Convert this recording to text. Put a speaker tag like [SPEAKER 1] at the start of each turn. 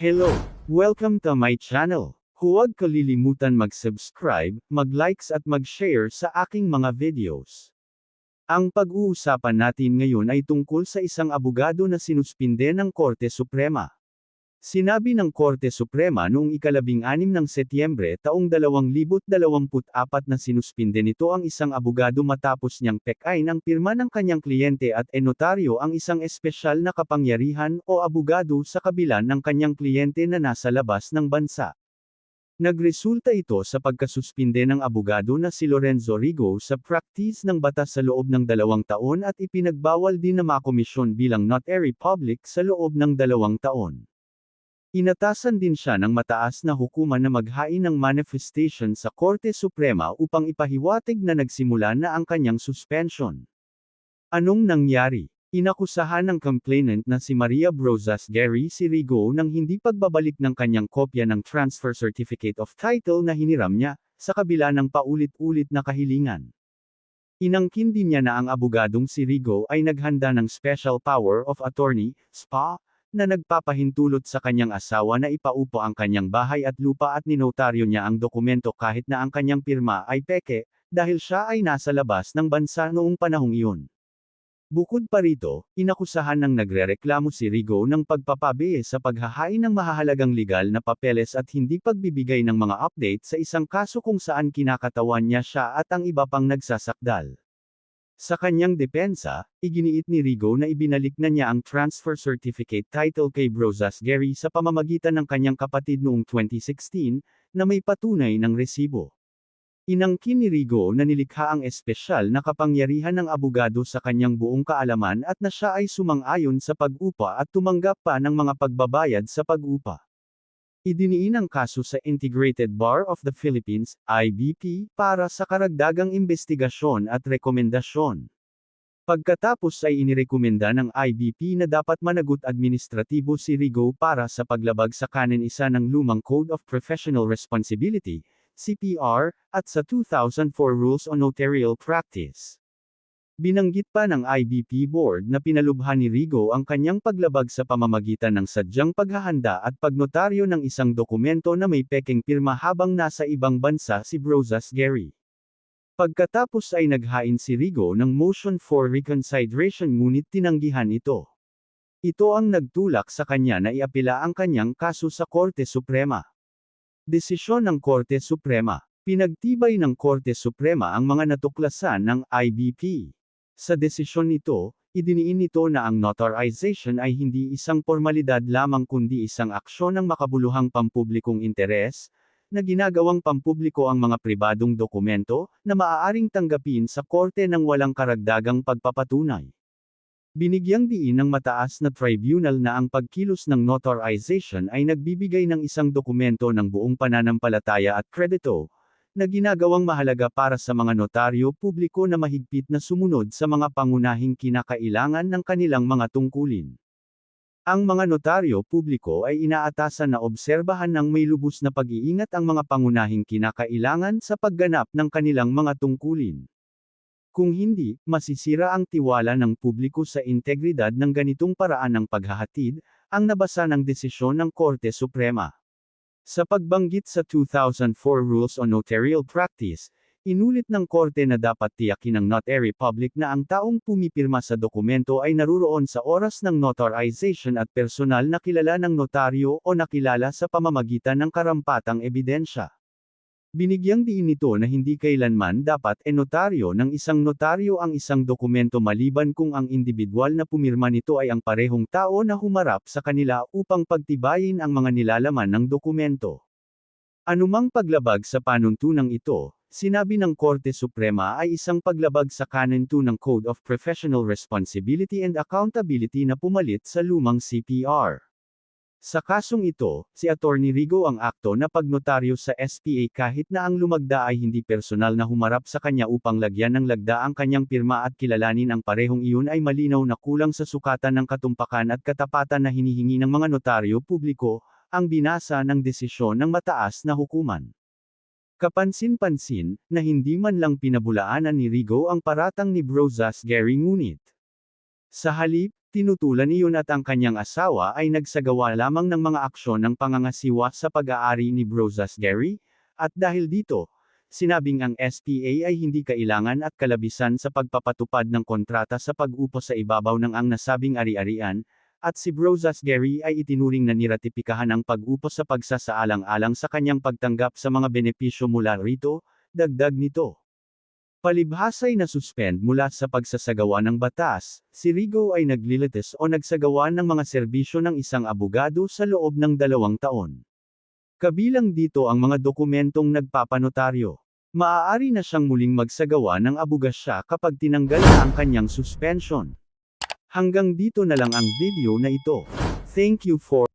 [SPEAKER 1] Hello! Welcome to my channel. Huwag kalilimutan mag-subscribe, mag-likes at mag-share sa aking mga videos. Ang pag-uusapan natin ngayon ay tungkol sa isang abogado na sinuspinde ng Korte Suprema. Sinabi ng Korte Suprema noong ikalabing-anim ng Setyembre taong 2024 na sinuspinde nito ang isang abogado matapos niyang pekain ang pirma ng kanyang kliyente at enotaryo ang isang espesyal na kapangyarihan o abogado sa kabila ng kanyang kliyente na nasa labas ng bansa. Nagresulta ito sa pagkasuspinde ng abogado na si Lorenzo Rigo sa practice ng batas sa loob ng dalawang taon at ipinagbawal din na makomisyon bilang notary public sa loob ng dalawang taon. Inatasan din siya ng mataas na hukuman na maghain ng manifestation sa Korte Suprema upang ipahiwatig na nagsimula na ang kanyang suspension. Anong nangyari? Inakusahan ng complainant na si Maria Brozas Gary Sirigo ng hindi pagbabalik ng kanyang kopya ng Transfer Certificate of Title na hiniram niya, sa kabila ng paulit-ulit na kahilingan. Inangkin din niya na ang abogadong si Rigo ay naghanda ng Special Power of Attorney, SPA, na nagpapahintulot sa kanyang asawa na ipaupo ang kanyang bahay at lupa at ninotaryo niya ang dokumento kahit na ang kanyang pirma ay peke, dahil siya ay nasa labas ng bansa noong panahong iyon. Bukod pa rito, inakusahan ng nagrereklamo si Rigo ng pagpapabiye sa paghahain ng mahahalagang legal na papeles at hindi pagbibigay ng mga update sa isang kaso kung saan kinakatawan niya siya at ang iba pang nagsasakdal. Sa kanyang depensa, iginiit ni Rigo na ibinalik na niya ang transfer certificate title kay Brozas Gary sa pamamagitan ng kanyang kapatid noong 2016, na may patunay ng resibo. Inangkin ni Rigo na nilikha ang espesyal na kapangyarihan ng abogado sa kanyang buong kaalaman at na siya ay sumang-ayon sa pag-upa at tumanggap pa ng mga pagbabayad sa pag-upa. Idiniin ang kaso sa Integrated Bar of the Philippines, IBP, para sa karagdagang investigasyon at rekomendasyon. Pagkatapos ay inirekomenda ng IBP na dapat managot administratibo si Rigo para sa paglabag sa kanin isa ng lumang Code of Professional Responsibility, CPR, at sa 2004 Rules on Notarial Practice. Binanggit pa ng IBP Board na pinalubhan ni Rigo ang kanyang paglabag sa pamamagitan ng sadyang paghahanda at pagnotaryo ng isang dokumento na may peking pirma habang nasa ibang bansa si Brozas Gary. Pagkatapos ay naghain si Rigo ng motion for reconsideration ngunit tinanggihan ito. Ito ang nagtulak sa kanya na iapila ang kanyang kaso sa Korte Suprema. Desisyon ng Korte Suprema. Pinagtibay ng Korte Suprema ang mga natuklasan ng IBP. Sa desisyon nito, idiniin nito na ang notarization ay hindi isang formalidad lamang kundi isang aksyon ng makabuluhang pampublikong interes, na ginagawang pampubliko ang mga pribadong dokumento, na maaaring tanggapin sa korte ng walang karagdagang pagpapatunay. Binigyang diin ng mataas na tribunal na ang pagkilos ng notarization ay nagbibigay ng isang dokumento ng buong pananampalataya at kredito, na ginagawang mahalaga para sa mga notaryo publiko na mahigpit na sumunod sa mga pangunahing kinakailangan ng kanilang mga tungkulin. Ang mga notaryo publiko ay inaatasan na obserbahan ng may lubos na pag-iingat ang mga pangunahing kinakailangan sa pagganap ng kanilang mga tungkulin. Kung hindi, masisira ang tiwala ng publiko sa integridad ng ganitong paraan ng paghahatid, ang nabasa ng desisyon ng Korte Suprema. Sa pagbanggit sa 2004 Rules on Notarial Practice, inulit ng Korte na dapat tiyakin ng notary public na ang taong pumipirma sa dokumento ay naruroon sa oras ng notarization at personal na kilala ng notaryo o nakilala sa pamamagitan ng karampatang ebidensya. Binigyang diin nito na hindi kailanman dapat enotaryo ng isang notaryo ang isang dokumento maliban kung ang individual na pumirma nito ay ang parehong tao na humarap sa kanila upang pagtibayin ang mga nilalaman ng dokumento. Anumang paglabag sa panuntunang ito, sinabi ng Korte Suprema ay isang paglabag sa Canon 2 ng Code of Professional Responsibility and Accountability na pumalit sa lumang CPR. Sa kasong ito, si Attorney Rigo ang akto na pagnotaryo sa SPA kahit na ang lumagda ay hindi personal na humarap sa kanya upang lagyan ng lagda ang kanyang pirma at kilalanin ang parehong iyon ay malinaw na kulang sa sukatan ng katumpakan at katapatan na hinihingi ng mga notaryo publiko, ang binasa ng desisyon ng mataas na hukuman. Kapansin-pansin, na hindi man lang pinabulaanan ni Rigo ang paratang ni Brozas Gary ngunit. Sa halip, Tinutulan iyon at ang kanyang asawa ay nagsagawa lamang ng mga aksyon ng pangangasiwa sa pag-aari ni Brozas Gary, at dahil dito, sinabing ang SPA ay hindi kailangan at kalabisan sa pagpapatupad ng kontrata sa pag-upo sa ibabaw ng ang nasabing ari-arian, at si Brozas Gary ay itinuring na niratipikahan ang pag-upo sa pagsasaalang-alang sa kanyang pagtanggap sa mga benepisyo mula rito, dagdag nito. Palibhasay na suspend mula sa pagsasagawa ng batas, si Rigo ay naglilitis o nagsagawa ng mga serbisyo ng isang abogado sa loob ng dalawang taon. Kabilang dito ang mga dokumentong nagpapanotaryo. Maaari na siyang muling magsagawa ng abogasya kapag tinanggal na ang kanyang suspension. Hanggang dito na lang ang video na ito. Thank you for